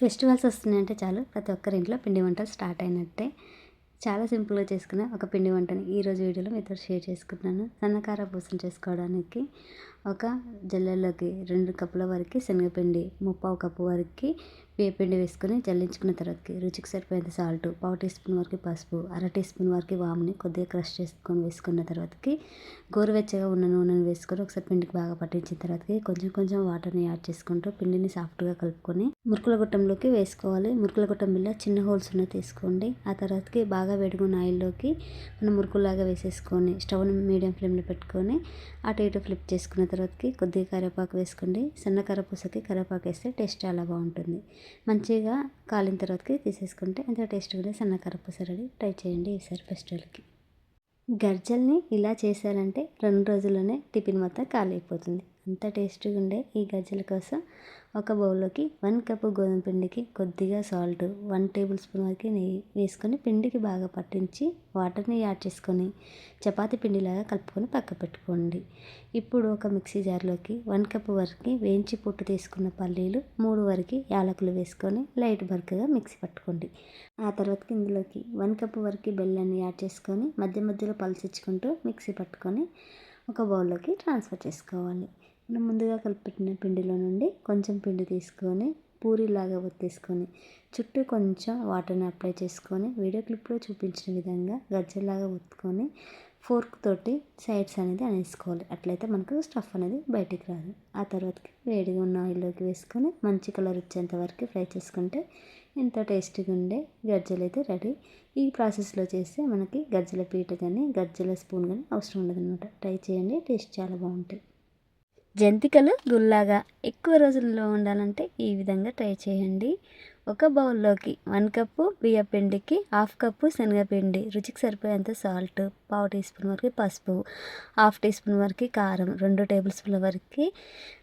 Festivals వస్తున్నాయంటే చాలు. ప్రతి ఒక్కరి ఇంట్లో పిండి వంటలు స్టార్ట్ అయినట్టే. చాలా సింపుల్గా చేసుకునే ఒక పిండి వంటని ఈరోజు వీడియోలో మీతో షేర్ చేసుకుంటున్నాను. సన్నకార పూసలు చేసుకోవడానికి ఒక జల్లెల్లోకి రెండు కప్పుల వరకు శనగపిండి ముప్పావు కప్పు వరకు వేపిండి వేసుకొని జల్లించుకున్న తర్వాత రుచికి సరిపోయేంత సాల్ట్ పావు టీ స్పూన్ వరకు పసుపు అర టీ స్పూన్ వరకు వాముని కొద్దిగా క్రష్ చేసుకొని వేసుకున్న తర్వాతకి గోరువెచ్చగా ఉన్న నూనెను వేసుకొని ఒకసారి పిండికి బాగా పట్టించిన తర్వాతకి కొంచెం కొంచెం వాటర్ని యాడ్ చేసుకుంటూ పిండిని సాఫ్ట్గా కలుపుకొని మురుకుల గుట్టంలోకి వేసుకోవాలి. మురుకుల గుట్టం బిల్ల చిన్న హోల్స్ ఉన్న తీసుకోండి. ఆ తర్వాతకి బాగా వేడుకున్న ఆయిల్లోకి మనం మురుకులాగా వేసేసుకొని స్టవ్ని మీడియం ఫ్లేమ్లో పెట్టుకొని అటు ఇటు ఫ్లిప్ చేసుకున్న తర్వాతకి కొద్దిగా కరివేపాకు వేసుకోండి. సన్న కరపూసకి కరివేపాకు వేస్తే టేస్ట్ చాలా బాగుంటుంది. మంచిగా కాలిన తర్వాతకి తీసేసుకుంటే ఎంత కూడా సన్న కరపూస రెడీ. ట్రై చేయండి ఈసారి ఫెస్టివల్కి గర్జల్ని ఇలా చేశారంటే రెండు రోజుల్లోనే టిఫిన్ మొత్తం ఖాళీ అయిపోతుంది. అంత టేస్టీగా ఉండే ఈ గజ్జల కోసం? ఒక బౌల్లోకి వన్ కప్పు గోధుమ పిండికి కొద్దిగా సాల్ట్ వన్ టేబుల్ స్పూన్ వరకు నెయ్యి వేసుకొని పిండికి బాగా పట్టించి వాటర్ని యాడ్ చేసుకొని చపాతీ పిండిలాగా కలుపుకొని పక్క పెట్టుకోండి. ఇప్పుడు ఒక మిక్సీ జార్లోకి వన్ కప్పు వరకు వేయించి పొట్టు తీసుకున్న పల్లీలు మూడు వరకు యాలకులు వేసుకొని లైట్ బర్క్గా మిక్సీ పట్టుకోండి. ఆ తర్వాత ఇందులోకి వన్ కప్పు వరకు బెల్లాన్ని యాడ్ చేసుకొని మధ్య మధ్యలో పలుచిచ్చుకుంటూ మిక్సీ పట్టుకొని ఒక బౌల్లోకి ట్రాన్స్ఫర్ చేసుకోవాలి. మనం ముందుగా కలిపెట్టిన పిండిలో నుండి కొంచెం పిండి తీసుకొని పూరిలాగా ఒత్తేసుకొని చుట్టూ కొంచెం వాటర్ని అప్లై చేసుకొని వీడియో క్లిప్లో చూపించిన విధంగా గజ్జలాగా ఒత్తుకొని ఫోర్క్ తోటి సైడ్స్ అనేది అనేసుకోవాలి. అట్లయితే మనకు స్టఫ్ అనేది బయటికి రాదు. ఆ తర్వాతకి వేడిగా ఉన్న ఆయిల్లోకి వేసుకొని మంచి కలర్ వచ్చేంత వరకు ఫ్రై చేసుకుంటే ఎంత టేస్టీగా ఉండే గజ్జలు అయితే రెడీ. ఈ ప్రాసెస్లో చేస్తే మనకి గజ్జల పీట కానీ గజ్జల స్పూన్ కానీ అవసరం ఉండదు అనమాట ట్రై చేయండి టేస్ట్ చాలా బాగుంటాయి. జంతికలు గుల్లాగా ఎక్కువ రోజుల్లో ఉండాలంటే ఈ విధంగా ట్రై చేయండి. ఒక బౌల్లోకి వన్ కప్పు బియ్యపిండికి హాఫ్ కప్పు శనగపిండి రుచికి సరిపోయేంత సాల్ట్ పావు టీ స్పూన్ వరకు పసుపు హాఫ్ టీ స్పూన్ వరకు కారం రెండు టేబుల్ స్పూన్ల వరకు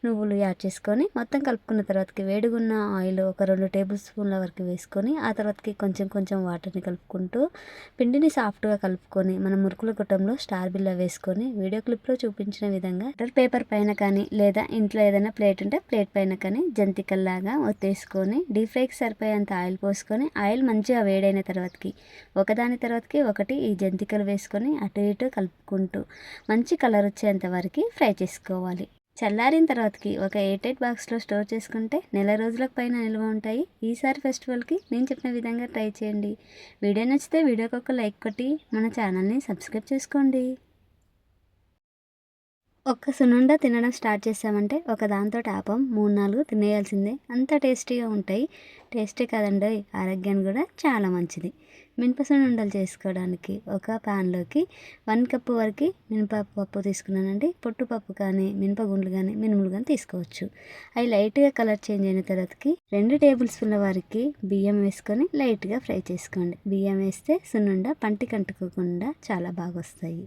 నువ్వులు యాడ్ చేసుకొని మొత్తం కలుపుకున్న తర్వాతకి వేడిగున్న ఆయిల్ ఒక రెండు టేబుల్ స్పూన్ల వరకు వేసుకొని ఆ తర్వాతకి కొంచెం కొంచెం వాటర్ని కలుపుకుంటూ పిండిని సాఫ్ట్గా కలుపుకొని మనం మురుకుల కుట్టంలో స్టార్ బిల్ల వేసుకొని వీడియో క్లిప్లో చూపించిన విధంగా బటర్ పేపర్ పైన కానీ లేదా ఇంట్లో ఏదైనా ప్లేట్ ఉంటే ప్లేట్ పైన కానీ జంతికల్లాగా ఒత్తేసుకొని డీప్ ఫ్రైకి సరిపోయేంత ఆయిల్ పోసుకొని ఆయిల్ మంచిగా వేడైన తర్వాతకి ఒకదాని తర్వాతకి ఒకటి ఈ జంతికలు వేసుకొని అటు ఇటు కలుపుకుంటూ మంచి కలర్ వచ్చేంత వరకు ఫ్రై చేసుకోవాలి. చల్లారిన తర్వాతకి ఒక ఎయిట్ ఎయిట్ బాక్స్లో స్టోర్ చేసుకుంటే నెల రోజులకు పైన నిల్వ ఉంటాయి. ఈసారి ఫెస్టివల్కి నేను చెప్పిన విధంగా ట్రై చేయండి. వీడియో నచ్చితే వీడియోకి ఒక లైక్ కొట్టి మన ఛానల్ని సబ్స్క్రైబ్ చేసుకోండి. ఒక్క సున్నుండ తినడం స్టార్ట్ చేసామంటే ఒక దాంతో టాపం మూడు నాలుగు తినేయాల్సిందే. అంత టేస్టీగా ఉంటాయి. టేస్టీ కదండి ఆరోగ్యానికి కూడా చాలా మంచిది. మినప సున్నుండలు చేసుకోవడానికి ఒక ప్యాన్లోకి వన్ కప్పు వరకు మినపప్పు తీసుకున్నానండి. పొట్టుపప్పు కానీ మినపగుండ్లు కానీ మినుములు కానీ తీసుకోవచ్చు. అవి లైట్గా కలర్ చేంజ్ అయిన తర్వాతకి రెండు టేబుల్ స్పూన్ల వరకు బియ్యం వేసుకొని లైట్గా ఫ్రై చేసుకోండి. బియ్యం వేస్తే సున్నుండ పంటి కంటుకోకుండా చాలా బాగా వస్తాయి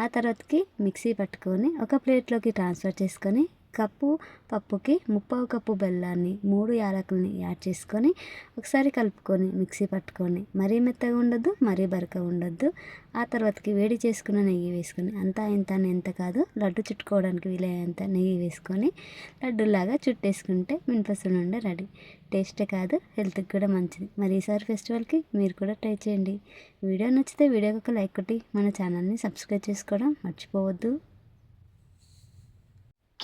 ఆ తర్వాతకి మిక్సీ పట్టుకొని ఒక ప్లేట్లోకి ట్రాన్స్ఫర్ చేసుకొని కప్పు పప్పుకి ముప్పావు కప్పు బెల్లాన్ని మూడు యాలకుల్ని యాడ్ చేసుకొని ఒకసారి కలుపుకొని మిక్సీ పట్టుకొని మరీ మెత్తగా ఉండొద్దు మరీ బరక ఉండొద్దు. ఆ తర్వాతకి వేడి చేసుకున్న నెయ్యి వేసుకొని అంతా ఇంత ఎంత కాదు లడ్డు చుట్టుకోవడానికి వీలైనంత నెయ్యి వేసుకొని లడ్డులాగా చుట్టేసుకుంటే మినపసునుండే రెడీ. టేస్టే కాదు హెల్త్కి కూడా మంచిది. మరి ఈసారి ఫెస్టివల్కి మీరు కూడా ట్రై చేయండి. వీడియో నచ్చితే వీడియోకి ఒక లైక్ కొట్టి మన ఛానల్ని సబ్స్క్రైబ్ చేసుకోవడం మర్చిపోవద్దు.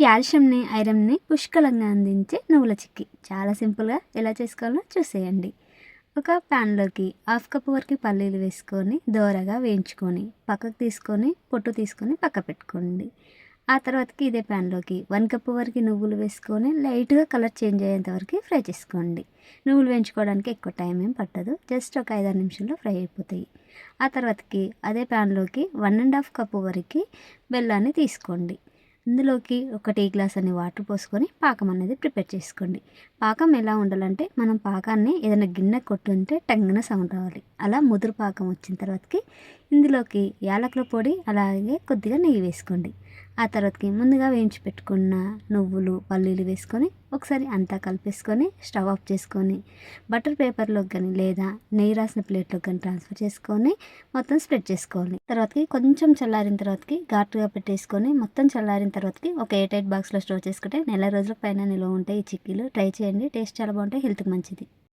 కాల్షియంని ఐరన్ని పుష్కలంగా అందించే నువ్వుల చిక్కీ. చాలా సింపుల్గా ఎలా చేసుకోవాలో చూసేయండి. ఒక ప్యాన్లోకి హాఫ్ కప్ వరకు పల్లీలు వేసుకొని దోరగా వేయించుకొని పక్కకు తీసుకొని పొట్టు తీసుకొని పక్క పెట్టుకోండి. ఆ తర్వాతకి ఇదే ప్యాన్లోకి వన్ కప్ వరకు నువ్వులు వేసుకొని లైట్గా కలర్ చేంజ్ అయ్యేంత వరకు ఫ్రై చేసుకోండి. నువ్వులు వేయించుకోవడానికి ఎక్కువ టైం ఏం పట్టదు. జస్ట్ ఒక ఐదారు నిమిషంలో ఫ్రై అయిపోతాయి. ఆ తర్వాతకి అదే ప్యాన్లోకి వన్ అండ్ హాఫ్ కప్ వరకు బెల్లాన్ని తీసుకోండి. ఇందులోకి ఒక టీ గ్లాస్ అని వాటర్ పోసుకొని పాకం అనేది ప్రిపేర్ చేసుకోండి. పాకం ఎలా ఉండాలంటే మనం పాకాన్ని ఏదైనా గిన్నె కొట్టుంటే టంగిన సౌండ్ రావాలి. అలా ముదురు పాకం వచ్చిన తర్వాతకి ఇందులోకి యాలకుల పొడి అలాగే కొద్దిగా నెయ్యి వేసుకోండి. ఆ తర్వాతకి ముందుగా వేయించి పెట్టుకున్న నువ్వులు పల్లీలు వేసుకొని ఒకసారి అంతా కలిపేసుకొని స్టవ్ ఆఫ్ చేసుకొని బటర్ పేపర్లోకి కానీ లేదా నెయ్యి రాసిన ప్లేట్లోకి కానీ ట్రాన్స్ఫర్ చేసుకొని మొత్తం స్ప్రెడ్ చేసుకోవాలి. తర్వాతకి కొంచెం చల్లారిన తర్వాతకి ఘాటుగా పెట్టేసుకొని మొత్తం చల్లారిన తర్వాతకి ఒక ఎయిట్ ఎయిట్ బాక్స్లో స్టోర్ చేసుకుంటే నెల రోజుల పైన నిల్వ ఉంటాయి ఈ చిక్కీలు ట్రై చేయండి. టేస్ట్ చాలా బాగుంటాయి. హెల్త్కి మంచిది.